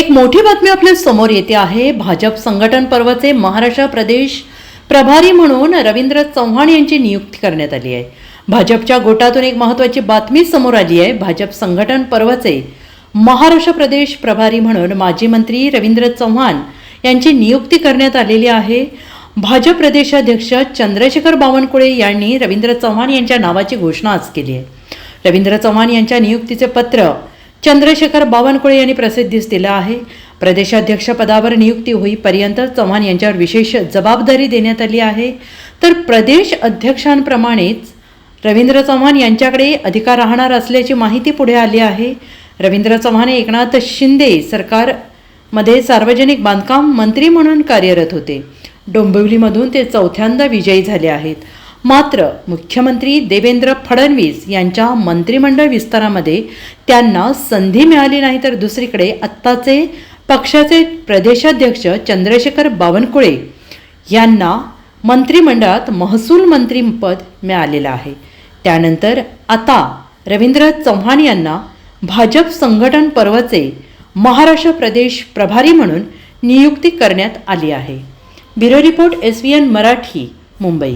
एक मोठी बातमी आपल्यासमोर येते आहे. भाजप संघटन पर्वाचे महाराष्ट्र प्रदेश प्रभारी म्हणून रवींद्र चव्हाण यांची नियुक्ती करण्यात आली आहे. भाजपच्या गोटातून एक महत्त्वाची बातमी समोर आली आहे. भाजप संघटन पर्वाचे महाराष्ट्र प्रदेश प्रभारी म्हणून माजी मंत्री रवींद्र चव्हाण यांची नियुक्ती करण्यात आलेली आहे. भाजप प्रदेशाध्यक्ष चंद्रशेखर बावनकुळे यांनी रवींद्र चव्हाण यांच्या नावाची घोषणा आज केली आहे. रवींद्र चव्हाण यांच्या नियुक्तीचे पत्र चंद्रशेखर बावनकुळे यांनी प्रसिद्धीस दिलं आहे. प्रदेशाध्यक्षपदावर नियुक्ती होईपर्यंत चव्हाण यांच्यावर विशेष जबाबदारी देण्यात आली आहे. तर प्रदेश अध्यक्षांप्रमाणेच रवींद्र चव्हाण यांच्याकडे अधिकार राहणार असल्याची माहिती पुढे आली आहे. रवींद्र चव्हाण हे एकनाथ शिंदे सरकारमध्ये सार्वजनिक बांधकाम मंत्री म्हणून कार्यरत होते. डोंबिवलीमधून ते चौथ्यांदा विजयी झाले आहेत. मात्र मुख्यमंत्री देवेंद्र फडणवीस यांच्या मंत्रिमंडळ विस्तारामध्ये त्यांना संधी मिळाली नाही तर दुसरीकडे आत्ताचे पक्षाचे प्रदेशाध्यक्ष चंद्रशेखर बावनकुळे यांना मंत्रिमंडळात महसूल मंत्रीपद मिळालेलं आहे. त्यानंतर आता रवींद्र चव्हाण यांना भाजप संघटन पर्वचे महाराष्ट्र प्रदेश प्रभारी म्हणून नियुक्ती करण्यात आली आहे. Bureau report S V N Marathi Mumbai.